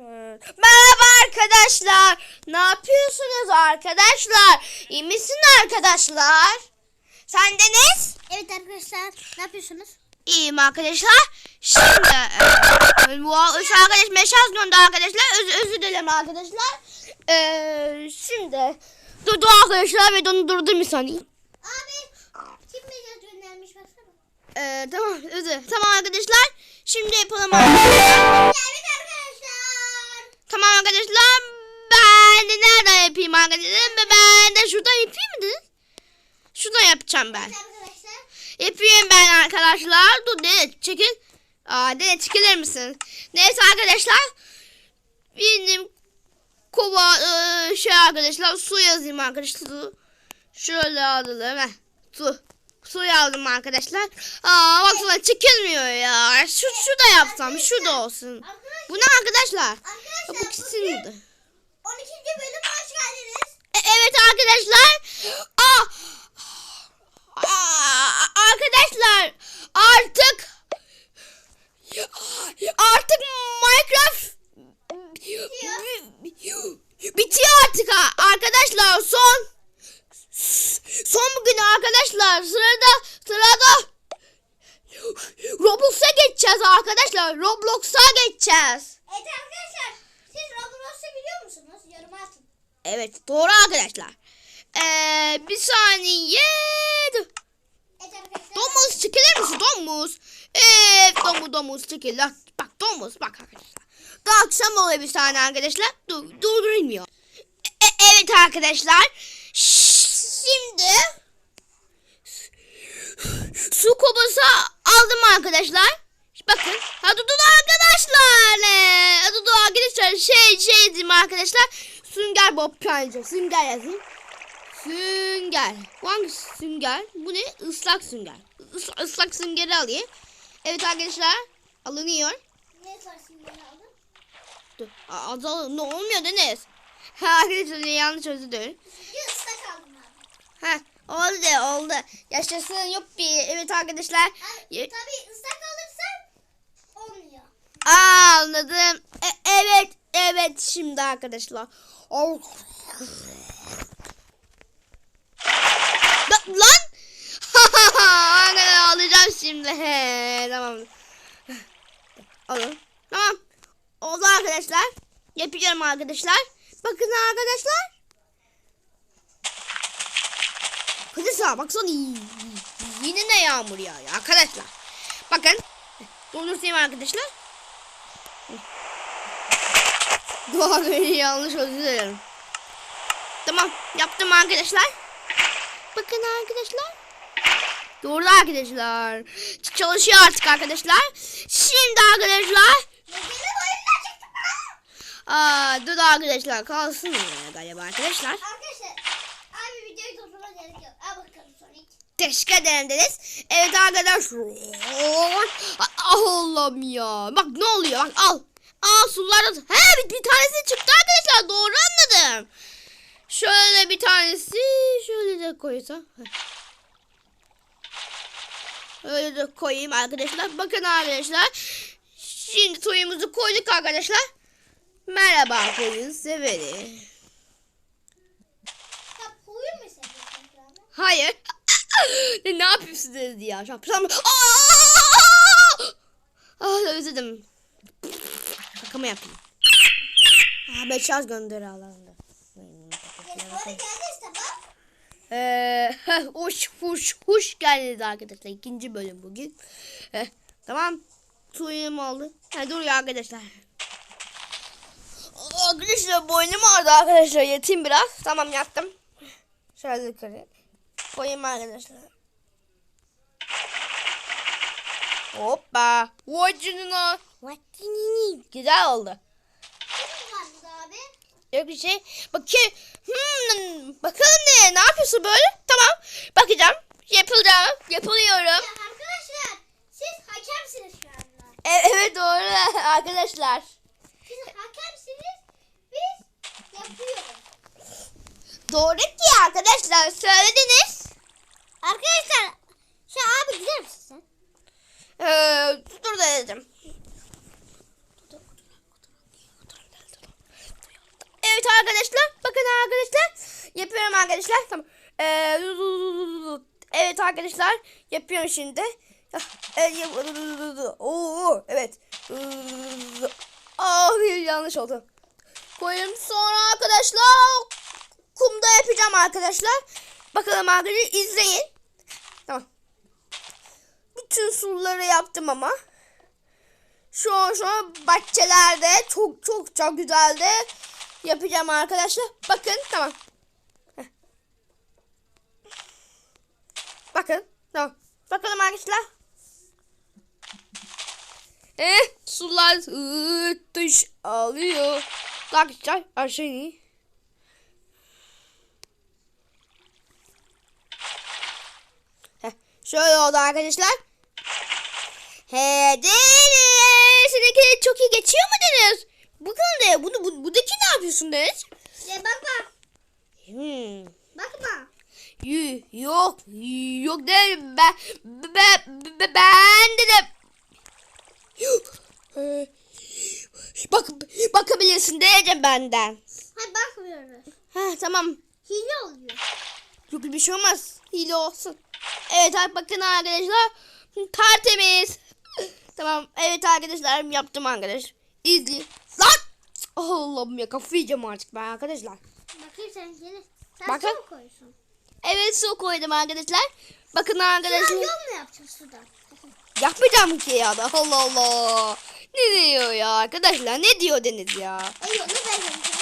Merhaba arkadaşlar. Ne yapıyorsunuz arkadaşlar? İyi misin arkadaşlar? Sen Deniz? Evet arkadaşlar ne yapıyorsunuz? İyiyim arkadaşlar. Şimdi e, bu arkadaş mesaj gönderdi arkadaşlar. Öz, özür dilerim arkadaşlar. E, şimdi durdu arkadaşlar ve onu durdurayım bir saniye. Abi kim mesaj göndermiş baksana. E, tamam özür. Tamam arkadaşlar. Şimdi yapalım arkadaşlar. Tamam arkadaşlar. Ben de nereden yapayım arkadaşlar? Ben de şuradan yapayım mı dedin? Şuradan yapacağım ben. Yapayım ben arkadaşlar. Dur Dede çekil. Aa Dede çekilir misin? Neyse arkadaşlar. Benim kova e, şey arkadaşlar su yazayım arkadaşlar. Şöyle alalım. Heh. Su. Su yazdım arkadaşlar. Aa baksana çekilmiyor ya. Şu, şu da yapsam. Şu da olsun. Bu ne arkadaşlar? Bu Arkadaşlar ikisini bugün de. 12. bölüm hoş geldiniz. E, Evet arkadaşlar. Aa, Aa, arkadaşlar artık artık Minecraft bitiyor artık ha. arkadaşlar son son bugün arkadaşlar sırada sırada Roblox'a geçeceğiz arkadaşlar Roblox'a geçeceğiz. Evet arkadaşlar siz Roblox'u biliyor musunuz? Yoruma atın. Evet doğru arkadaşlar. Ee, bir saniye. Evet arkadaşlar. Domuz çekilir misin domuz? Evet domuz domuz çekil. Bak, domuz bak arkadaşlar. Daha akşam oluyor bir saniye arkadaşlar. Dur, durdurulmuyor. E, evet arkadaşlar. Şimdi su kovası aldım arkadaşlar. Bakın. Ha dur dur arkadaşlar. Ne? Ha dur dur arkadaşlar. Şey şey diyeyim arkadaşlar. Sünger Bob Kanca. Sünger yazayım. Sünger. Bu hangi sünger? Bu ne? Islak sünger. Is- ıslak süngeri alayım. Evet arkadaşlar. Alınıyor. Ne sarsın beni aldın? Dur. Azal ne olmuyor Deniz? Arkadaşlar yanlış özür dilerim. Bir ıslak aldım abi. Ha oldu oldu. Yaşasın yuppi. Evet arkadaşlar. Ye- tabii ıslak alırsan olmuyor. Aa, anladım. E- evet evet şimdi arkadaşlar. Oh. La- Lan. Arkadaşlar alacağım şimdi. He, tamam. Alın. Tamam. Oldu arkadaşlar. Yapıyorum arkadaşlar. Bakın arkadaşlar. Sağ baksana. Yine ne yağmur yağıyor arkadaşlar. Bakın. Dondurtayım arkadaşlar. Doğa beni yanlış özür dilerim. Tamam yaptım arkadaşlar. Bakın arkadaşlar. Doğru arkadaşlar. Çalışıyor artık arkadaşlar. Şimdi arkadaşlar. Aa, dur arkadaşlar kalsın ya galiba arkadaşlar. Arkadaşlar abi videoyu durdurma gerek yok. Al bakalım Sonic. Teşekkür ederim Deniz. Evet arkadaşlar. Ah Allah'ım ya. Bak ne oluyor bak al. Al sular. He bir, bir tanesi çıktı arkadaşlar. Doğru anladım. Şöyle bir tanesi şöyle de koysam. Öyle de koyayım arkadaşlar. Bakın arkadaşlar. Şimdi suyumuzu koyduk arkadaşlar. Merhaba koyun severi. Hayır. ne, yapıyorsunuz ya? Plan... Ah özledim. Şaka mı yapayım? Aa, mesaj gönder Allah'ım. Sonra geldiyse bak. Eee hoş hoş hoş geldiniz arkadaşlar. İkinci bölüm bugün. Eh, tamam. Suyum oldu. Ha, dur ya arkadaşlar. Arkadaşlar boynum ağrıdı arkadaşlar. Yatayım biraz. Tamam yattım. Şöyle yukarı. Koyayım arkadaşlar. Hoppa. Vay canına. Güzel oldu. Yok bir şey. Bakayım. Hmm, bakalım ne? Ne yapıyorsun böyle? Tamam. Bakacağım. Yapacağım. Yapılıyorum. Ya arkadaşlar siz hakemsiniz şu anda. E- evet doğru arkadaşlar. Siz hakemsiniz. Biz yapıyoruz. Doğru ki arkadaşlar söylediniz. Arkadaşlar şu abi güzel misin sen? Ee, dur dedim. arkadaşlar. Bakın arkadaşlar. Yapıyorum arkadaşlar. Tamam. Ee, evet arkadaşlar. Yapıyorum şimdi. Evet, Oo, evet. Ah yanlış oldu. Koyayım sonra arkadaşlar. Kumda yapacağım arkadaşlar. Bakalım arkadaşlar izleyin. Tamam. Bütün suları yaptım ama. Şu an şu an bahçelerde çok çok çok güzeldi. Yapacağım arkadaşlar. Bakın tamam. Heh. Bakın tamam. Bakalım arkadaşlar. Eh sular dış alıyor. Arkadaşlar aşağı Heh, şöyle oldu arkadaşlar. He Deniz. Seninki çok iyi geçiyor mu Deniz? Bakalım de bunu bu, buradaki ne yapıyorsun Deniz? Ya bakma. Hmm. Bakma. Y- yok yok değil ben ben, ben, ben dedim. Bak bakabilirsin diyeceğim benden. Hayır bakmıyoruz. Ha tamam. Hile oluyor. Yok bir şey olmaz. Hile olsun. Evet bakın arkadaşlar. Tertemiz. tamam. Evet arkadaşlar yaptım arkadaş. İzleyin. Lan! Allah'ım ya kafayı yiyeceğim artık ben arkadaşlar. Bakayım sen yine. Sen Bakın. su mu koyuyorsun? Evet su koydum arkadaşlar. Bakın arkadaşlar. yol mu yapacağız sudan? Yapmayacağım ki ya da. Allah Allah. Ne diyor ya arkadaşlar? Ne diyor Deniz ya? E yolu ben yapacağım.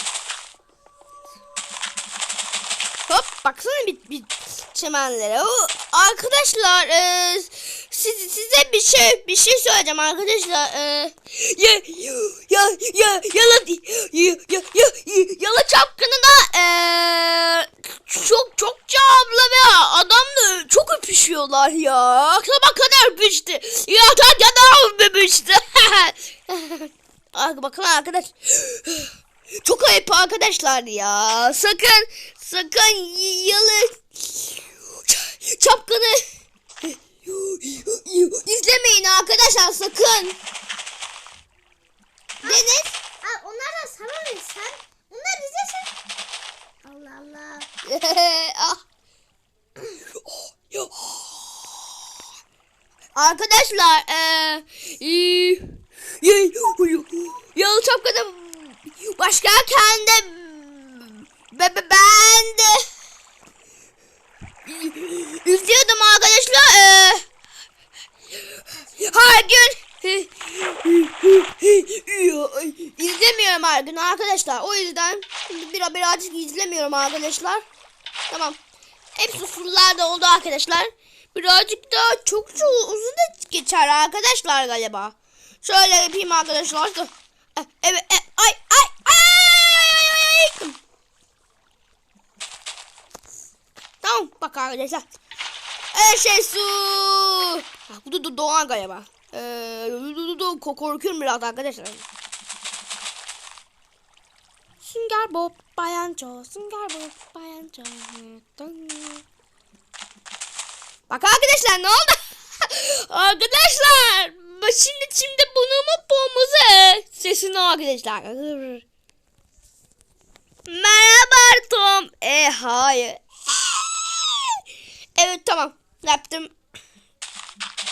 Hop baksana bir, bir çimenlere. Arkadaşlar e, siz, size bir şey bir şey söyleyeceğim arkadaşlar. E, ya ya ya yalı ya ya ya yalı çapkınına e, çok çok abla ve adam da çok öpüşüyorlar ya. Aklıma kadar öpüştü. Ya da kadar öpüştü. Bak bakın arkadaş. Çok ayıp arkadaşlar ya. Sakın sakın yalı çapkını izlemeyin arkadaşlar sakın. Deniz Aa, onlar da sana ne sen? Onlar izlesin. Allah Allah. ah. Arkadaşlar eee yalı çapkını başlarken de be, be- ben de izliyordum arkadaşlar. Eee her gün izlemiyorum her gün arkadaşlar. O yüzden bir birazcık izlemiyorum arkadaşlar. Tamam. Hepsi sorular oldu arkadaşlar. Birazcık daha çok çok uzun da geçer arkadaşlar galiba. Şöyle yapayım arkadaşlar. Eh, Evet. Ay ay ay. Tamam bak arkadaşlar. Her şey su. Bu da Do- Doğan galiba. Ee, korkuyorum biraz arkadaşlar. Sünger Bob Bayanço, Sünger Bob Bayanço. Bak arkadaşlar ne oldu? arkadaşlar şimdi şimdi bunu mu pomuzu? Sesini arkadaşlar. Merhaba Tom. E hayır. Evet tamam. Yaptım.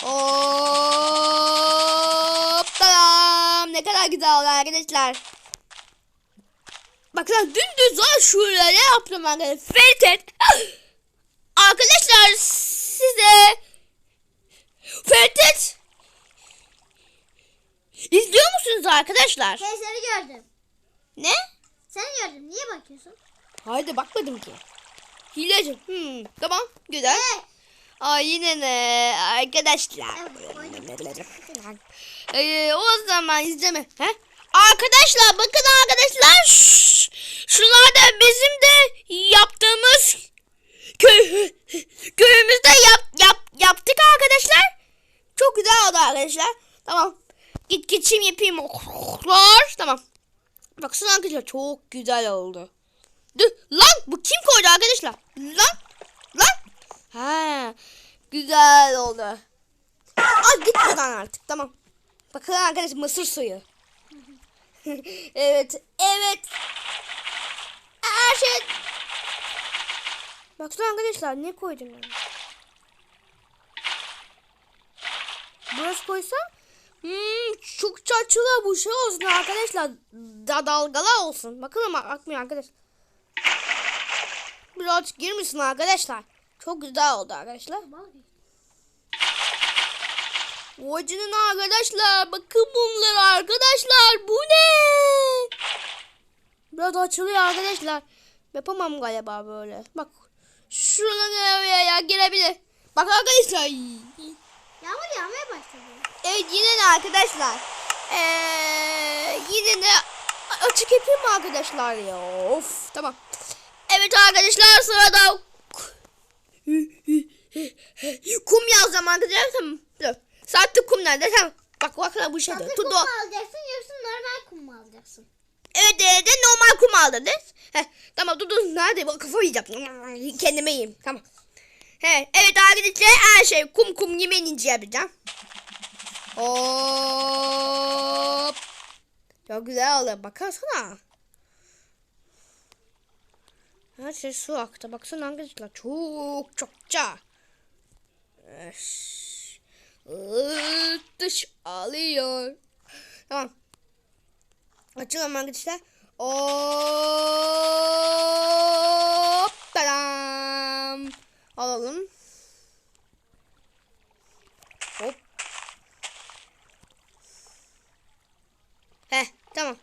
Hop tamam. Ne kadar güzel oldu arkadaşlar. Bakın dümdüz var şöyle yaptım arkadaşlar. Feritet. Arkadaşlar size Feritet İzliyor musunuz arkadaşlar? Ben seni gördüm. Ne? Seni gördüm. Niye bakıyorsun? Haydi bakmadım ki. Hileci. Hmm, tamam güzel. Evet. Ay yine ne arkadaşlar. Ee, o zaman izleme. He? Arkadaşlar bakın arkadaşlar. Şşş, Şunlar da bizim de yaptığımız köy köyümüzde yap, yap, yaptık arkadaşlar. Çok güzel oldu arkadaşlar. Tamam. Git geçeyim yapayım. Tamam. Baksana arkadaşlar çok güzel oldu. Lan bu kim koydu arkadaşlar? Lan lan. Ha güzel oldu. Al git buradan artık tamam. Bakın arkadaşlar mısır suyu. evet evet. her şey... Baksana arkadaşlar ne koydum ben? Burası koysam hmm, çok çarçılı bu şey olsun arkadaşlar. Da dalgalı olsun. Bakın ama akmıyor arkadaşlar. Birazcık girmişsin arkadaşlar. Çok güzel oldu arkadaşlar. Vacının arkadaşlar. Bakın bunlar arkadaşlar. Bu ne? Biraz açılıyor arkadaşlar. Yapamam galiba böyle. Bak. Şuradan ya girebilir. Bak arkadaşlar. Yağmur yağmaya başladı. Evet yine de arkadaşlar. Ee, yine de açık yapayım mı arkadaşlar ya? Of tamam. Evet arkadaşlar sırada kum yazacağım arkadaşlar tamam. Dur. Saatte kum nerede? Tamam. Bak bak bu şeyde. Tudo. kum mu alacaksın yoksa normal kum mu alacaksın? Evet evet de normal kum aldınız. Heh, tamam dur dur nerede? Bak kafayı yiyeceğim. Kendime yiyeyim. Tamam. He, evet arkadaşlar her şey kum kum yemeğini yapacağım. Hop. Çok güzel oldu. Bakarsana. Her şey su aktı. Baksana arkadaşlar. Çok çokça. Dış alıyor. Tamam. Açalım arkadaşlar. Hop. Tadam. Alalım. Hop. Heh tamam.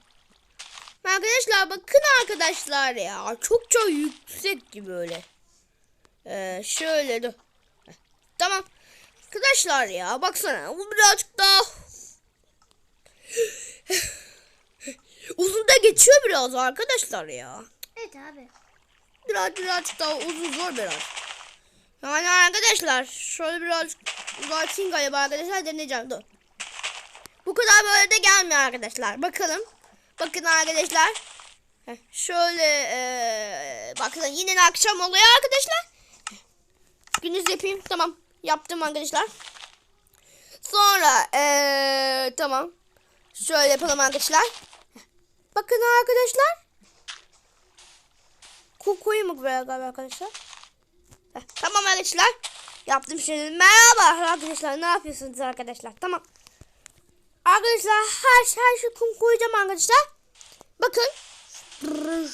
Arkadaşlar bakın arkadaşlar ya. Çok çok yüksek gibi böyle. Ee, şöyle dur. Tamam. Arkadaşlar ya baksana. Bu birazcık daha uzun da geçiyor biraz arkadaşlar ya. Evet abi. Biraz birazcık daha uzun zor biraz. Yani arkadaşlar şöyle birazcık uzatayım galiba arkadaşlar deneyeceğim dur. Bu kadar böyle de gelmiyor arkadaşlar. Bakalım. Bakın arkadaşlar. Şöyle eee bakın yine akşam oluyor arkadaşlar. Gündüz yapayım. Tamam. Yaptım arkadaşlar. Sonra eee tamam. Şöyle yapalım arkadaşlar. Bakın arkadaşlar. Mı buraya galiba arkadaşlar? Tamam arkadaşlar. Yaptım şimdi. Merhaba arkadaşlar. Ne yapıyorsunuz arkadaşlar? Tamam. Arkadaşlar her şey her şey kum koyacağım arkadaşlar. Bakın.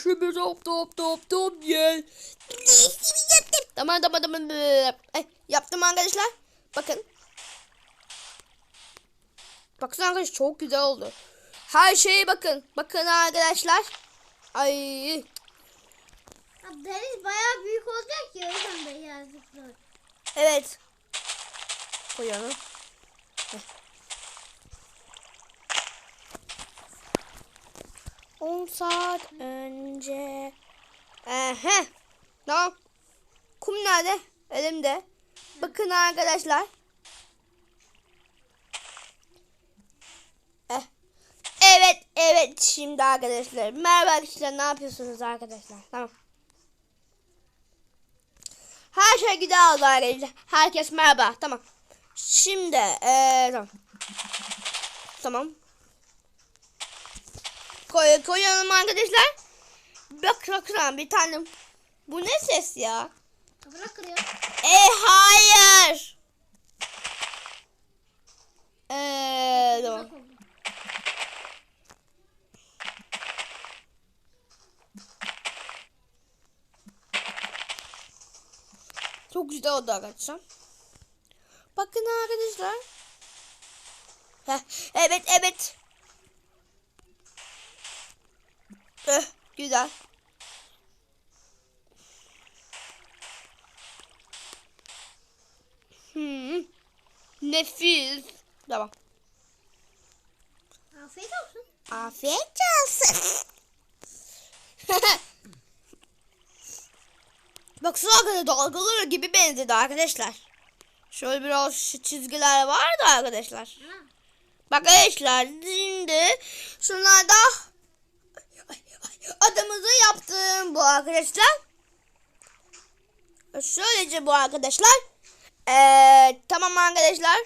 Şimdi top top top top ye. Tamam tamam tamam. Ay, yaptım arkadaşlar. Bakın. Baksana arkadaşlar çok güzel oldu. Her şeye bakın. Bakın arkadaşlar. Ay. Abi deniz bayağı büyük olacak ya o yüzden de yazıklar. Evet. Koyalım. 10 saat önce. Ehe. Tamam. Kum nerede? Elimde. Bakın arkadaşlar. Eh. Evet, evet. Şimdi arkadaşlar. Merhaba arkadaşlar. Ne yapıyorsunuz arkadaşlar? Tamam. Her şey güzel oldu arkadaşlar. Herkes merhaba. Tamam. Şimdi eee tamam. Tamam. Koy, koyalım arkadaşlar. Bak bak bir tane. Bu ne ses ya? Toprak kırıyor. E hayır. Eee tamam. Çok güzel oldu arkadaşlar. Bakın arkadaşlar. Heh, evet evet. Eh, güzel. Hmm. Nefis. Tamam. Afiyet olsun. Afiyet olsun. Baksana arkadaşlar dalgaları gibi benzedi arkadaşlar. Şöyle biraz çizgiler vardı arkadaşlar. Ha. Bak arkadaşlar şimdi şunlarda adımızı yaptım bu arkadaşlar. Şöylece bu arkadaşlar. Ee, tamam arkadaşlar.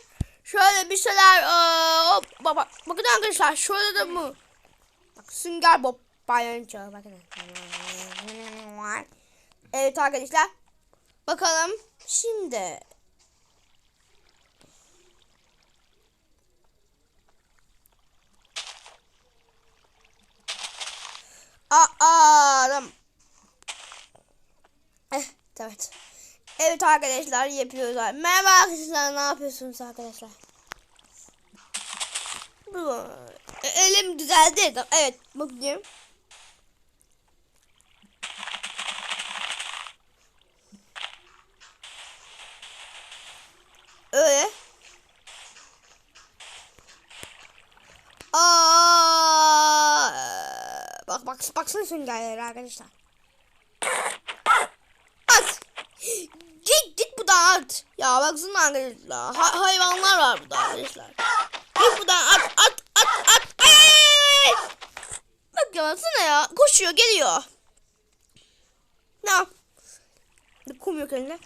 Şöyle bir şeyler ee, hop, bak, bakın arkadaşlar şöyle de bu. Bak sünger bob bayan bakın. Evet arkadaşlar. Bakalım şimdi. Aa, adam. Eh, evet. Evet arkadaşlar yapıyorlar. Merhaba arkadaşlar ne yapıyorsunuz arkadaşlar? E, Elim düzeldi. Evet bakayım. Öyle. Aa, bak bak baksana süngerlere arkadaşlar. At. Git git at. Ya baksana arkadaşlar. Ha- hayvanlar var burada arkadaşlar. Git buradan at at at at. Ay, ay, ay. Bak ya baksana ya. Koşuyor geliyor. Ne yap? Kum yok elinde.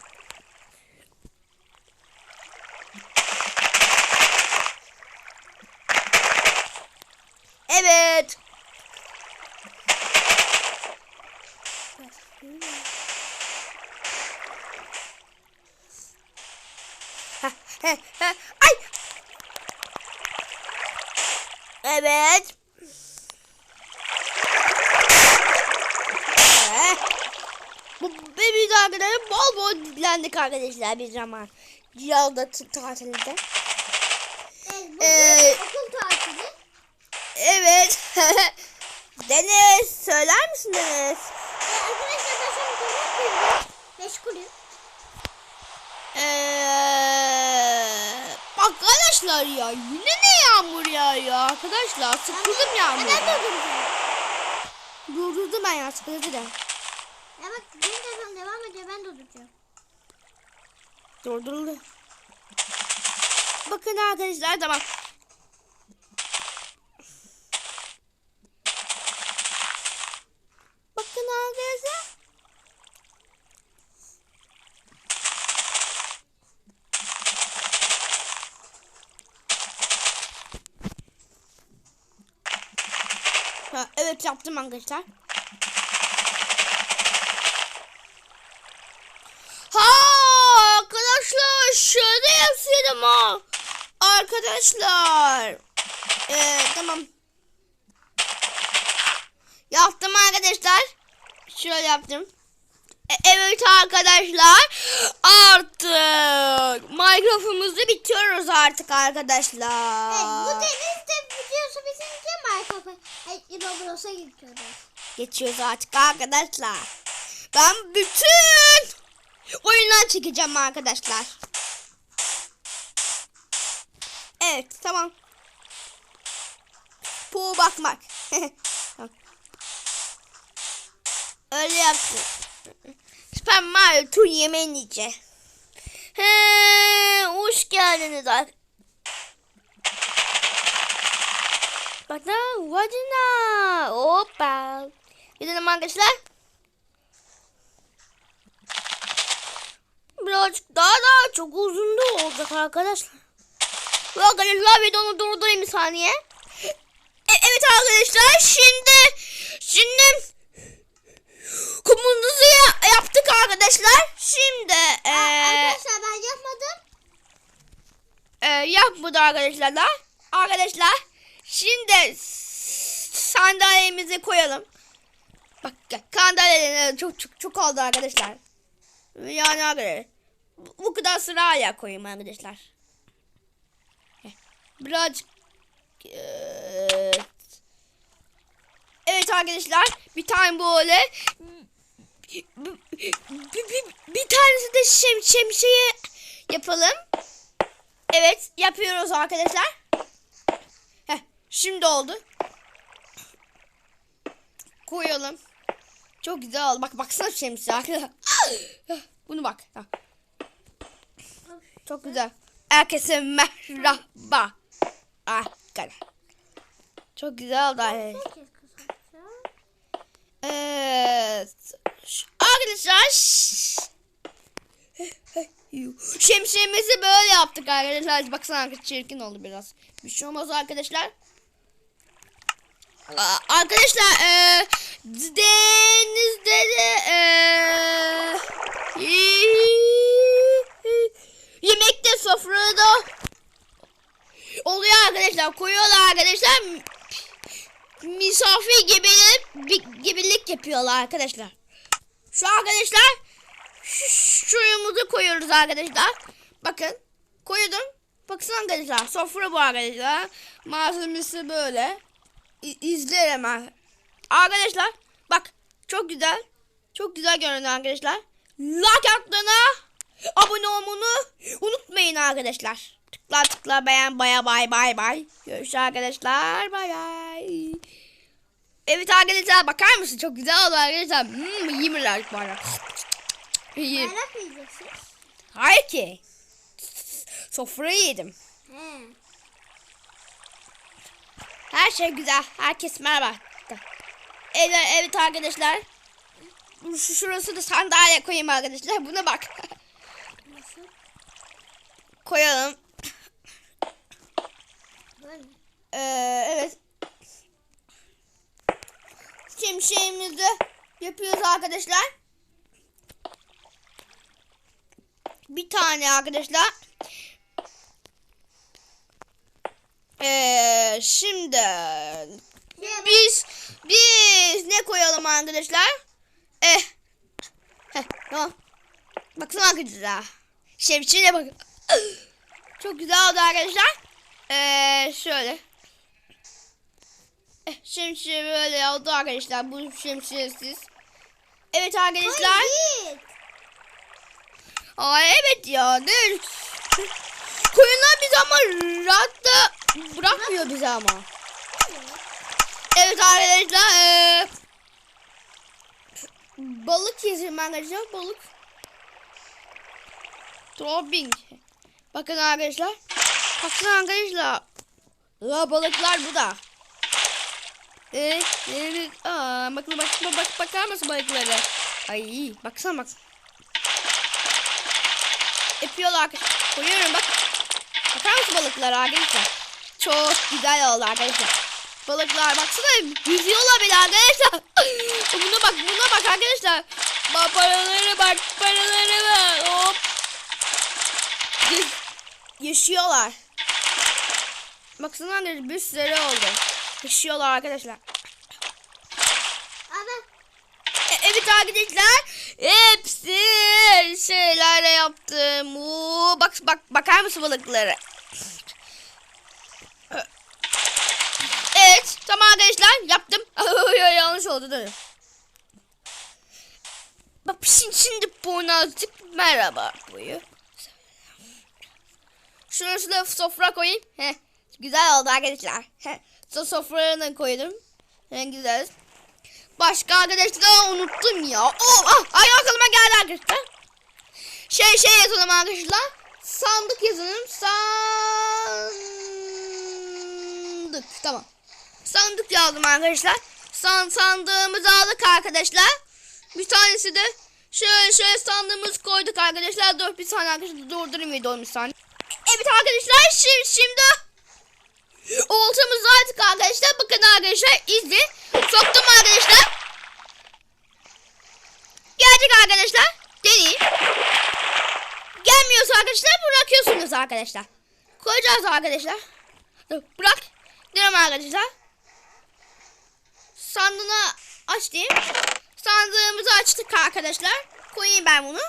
Evet. Heh. Ay. Evet. Bu bebeği arkadaşlar bol bol dinlendik arkadaşlar bir zaman. Yolda tatilde. Evet, Ee, okul tatili. Evet. Deniz söyler misin Deniz? Ee, arkadaşlar ben şu an okula meşgulüm. Ee, arkadaşlar ya yine ne yağmur yağıyor arkadaşlar. Sıkıldım Ben yağmurdan. durduracağım. Durdurdum ben ya sıkıldı da. Ya bak benim telefon devam ediyor ben durduracağım. Durduruldu. Bakın arkadaşlar tamam. Bakın arkadaşlar. Ha, evet yaptım arkadaşlar. Ha arkadaşlar şöyle yapsaydım ha. Arkadaşlar. Ee, tamam. Yaptım arkadaşlar. Şöyle yaptım. E, evet arkadaşlar. Artık Minecraft'ımızı bitiriyoruz artık arkadaşlar. Evet bu deniz de videosu bitince Minecraft'a Roblox'a gidiyoruz. Geçiyoruz artık arkadaşlar. Ben bütün oyunlar çekeceğim arkadaşlar. Evet tamam. Bu bakmak. Öyle yaptım. Tur yemeğini yiyeceğim. He, hoş geldiniz arkadaşlar. Bakın vacina. Hoppa. Gidelim arkadaşlar. Birazcık daha daha çok uzun da olacak arkadaşlar. Arkadaşlar videonu durdurayım bir saniye. E, evet arkadaşlar şimdi şimdi kumumuzu ya- yaptık arkadaşlar. Şimdi e, Arkadaşlar ben yapmadım. e, yapmadı arkadaşlar da. Arkadaşlar şimdi sandalyemizi koyalım. Bak sandalyeler çok çok çok oldu arkadaşlar. Yani arkadaşlar bu, kadar sıraya koyayım arkadaşlar. Birazcık evet. Evet arkadaşlar bir tane böyle bir, bir, bir- bir tanesi de şem, şemsiye yapalım. Evet yapıyoruz arkadaşlar. Heh, şimdi oldu. Koyalım. Çok güzel oldu. Bak baksana şemsiye arkadaşlar. Bunu bak. Çok güzel. Herkese merhaba. Arkadaşlar. Çok güzel oldu. arkadaşlar. Evet. Arkadaşlar şemsiyemizi böyle yaptık arkadaşlar. Baksana çirkin oldu biraz. Bir şey olmaz arkadaşlar. Arkadaşlar e, denizde de e, yemekte sofrada oluyor arkadaşlar. Koyuyorlar arkadaşlar. Misafir gibilik, gibilik yapıyorlar arkadaşlar. Şu arkadaşlar şu, şuyumuzu koyuyoruz arkadaşlar. Bakın koydum. Baksana arkadaşlar sofra bu arkadaşlar. Malzemesi böyle. İ- izle hemen. Arkadaşlar bak çok güzel. Çok güzel görünüyor arkadaşlar. Like atmayı, abone olmayı unutmayın arkadaşlar. Tıkla tıkla beğen baya bay bay bay. Görüşürüz arkadaşlar. Bay bay. Evet arkadaşlar bakar mısın? Çok güzel oldu arkadaşlar. Hmm, yiyeyim birazcık bana. Yiyeceksin? Hayır ki. Sofrayı yedim. He. Her şey güzel. Herkes merhaba. Evet, evet arkadaşlar. Şu şurası da sandalye koyayım arkadaşlar. Buna bak. Nasıl? Koyalım. Böyle. Ee, evet. Şimşeğimizi yapıyoruz arkadaşlar. Bir tane arkadaşlar. Ee, şimdi biz biz ne koyalım arkadaşlar? Eh. Heh, tamam. Baksana arkadaşlar. Şemsiye bak. Çok güzel oldu arkadaşlar. Ee, şöyle. Eh, şemsiye böyle oldu arkadaşlar. Bu şemsiyesiz. Evet arkadaşlar. Hayır. Aa evet ya. Ne? Koyunlar bizi ama rahatta bırakmıyor bizi ama. Evet arkadaşlar. eee, balık yedim arkadaşlar. Balık. Dropping. Bakın arkadaşlar. Bakın arkadaşlar. La balıklar bu da. Evet, evet. Aa, bak, bak, bak, bakar mısın balıklara? Ay, baksana bak. Yapıyorlar arkadaşlar. Koyuyorum bak. Bakar mısın balıklara arkadaşlar? Çok güzel oldu arkadaşlar. Balıklar baksana yüzüyorlar bile arkadaşlar. buna bak buna bak arkadaşlar. Bak paraları bak paraları var. Hop. Yaş- yaşıyorlar. Baksana bir sürü oldu. Yaşıyorlar arkadaşlar. Ama E- Evet arkadaşlar hepsi şeylerle yaptım. Oo, bak bak bakar mısın balıkları? Evet tamam arkadaşlar yaptım. Yanlış oldu değil mi? Bak şimdi, şimdi bonazcık merhaba boyu. Şurası da sofra koyayım. Heh, güzel oldu arkadaşlar. Heh, so sofraya koydum. En güzel. Başka arkadaşlar unuttum ya. Oh, ah, ay aklıma geldi arkadaşlar. Şey şey yazalım arkadaşlar. Sandık yazalım. Sandık. Tamam. Sandık yazdım arkadaşlar. San sandığımızı aldık arkadaşlar. Bir tanesi de şöyle şöyle sandığımızı koyduk arkadaşlar. Dur bir saniye arkadaşlar durdurayım videomu bir saniye. Evet arkadaşlar şimdi şimdi oltamız artık arkadaşlar. İzle. Soktum arkadaşlar. Gelecek arkadaşlar. Deneyin. Gelmiyorsa arkadaşlar bırakıyorsunuz arkadaşlar. Koyacağız arkadaşlar. Bırak. Diyorum arkadaşlar. Sandığını aç diyeyim. Sandığımızı açtık arkadaşlar. Koyayım ben bunu.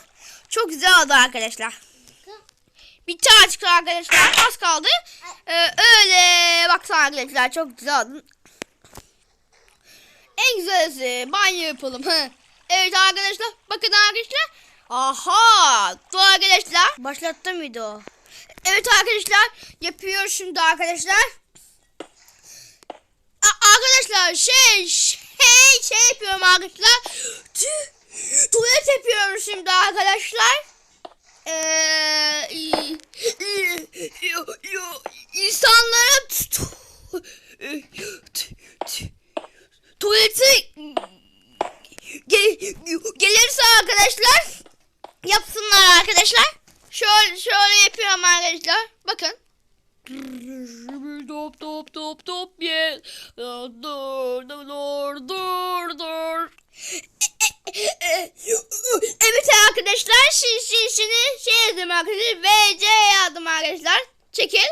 Çok güzel oldu arkadaşlar. Tane çıktı arkadaşlar. Az kaldı. Ee, öyle baksana arkadaşlar çok güzel oldu. En güzelsi banyo yapalım. Evet arkadaşlar bakın arkadaşlar. Aha dur arkadaşlar. Başlattım video. Evet arkadaşlar yapıyor şimdi arkadaşlar. A- arkadaşlar şey şey şey yapıyorum arkadaşlar. Tuvalet yapıyorum şimdi arkadaşlar. Eee i- tuvaleti gel, gelirse arkadaşlar yapsınlar arkadaşlar. Şöyle şöyle yapıyorum arkadaşlar. Bakın. Dop dop dop dop. Dur dur dur dur dur. Evet arkadaşlar şimdi, şimdi, şimdi şey yazdım arkadaşlar. VC yazdım arkadaşlar. Çekil.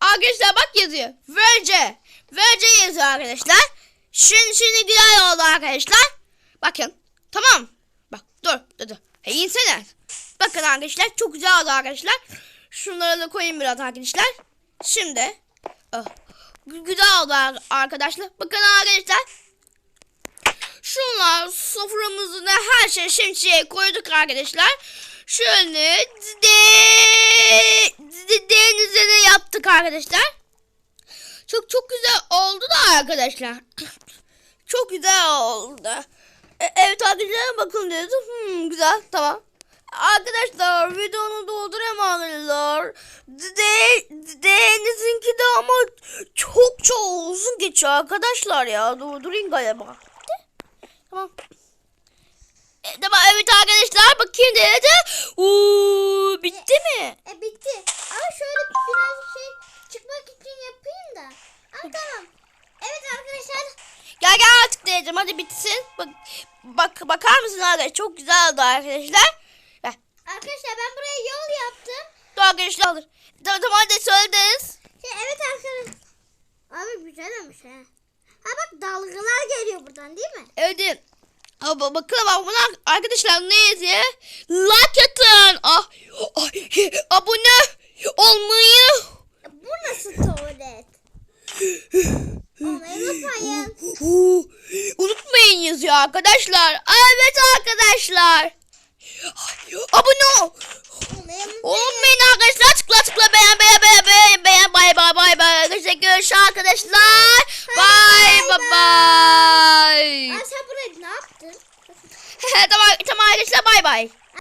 Arkadaşlar bak yazıyor. VC. VC yazıyor arkadaşlar. Şimdi şimdi güzel oldu arkadaşlar. Bakın. Tamam. Bak dur dur dur. E, insene. Bakın arkadaşlar çok güzel oldu arkadaşlar. Şunları da koyayım biraz arkadaşlar. Şimdi. ah, gü- güzel oldu ar- arkadaşlar. Bakın arkadaşlar. Şunlar soframızın her şey şimşeye koyduk arkadaşlar. Şöyle de, de, denize de yaptık arkadaşlar. Çok çok güzel oldu da arkadaşlar. Çok güzel oldu. E, evet arkadaşlar bakın dedi. Hmm, güzel tamam. Arkadaşlar videonu dolduramam arkadaşlar. De, Deniz'inki de ama çok çok uzun geçiyor arkadaşlar ya. Durdurayım galiba. Tamam. E, tamam evet arkadaşlar bakayım dedi. Uuu bitti mi? E bitti. Ama şöyle biraz şey çıkmak için yapayım da. Ama tamam. Evet arkadaşlar. Gel gel artık diyeceğim hadi bitsin. Bak, bak bakar mısın arkadaşlar çok güzel oldu arkadaşlar. Arkadaşlar ben buraya yol yaptım. Dur arkadaşlar alır. Tamam hadi söylediniz. Şey, evet arkadaşlar. Abi güzel olmuş ha. Ha bak dalgalar geliyor buradan değil mi? Evet. Ama bakalım bak buna arkadaşlar ne yazıyor? Like atın. Ah, ay, abone olmayı. Bu nasıl tuvalet? Unutmayın. Unutmayın yazıyor arkadaşlar. Evet arkadaşlar. Abone ol. Unutmayın. Arkadaşlar tıkla tıkla beğen beğen beğen beğen beğen bay bay bay bay arkadaşlar görüşürüz arkadaşlar. Bay bay bay. Sen buraya ne yaptın? tamam tamam arkadaşlar bay bay.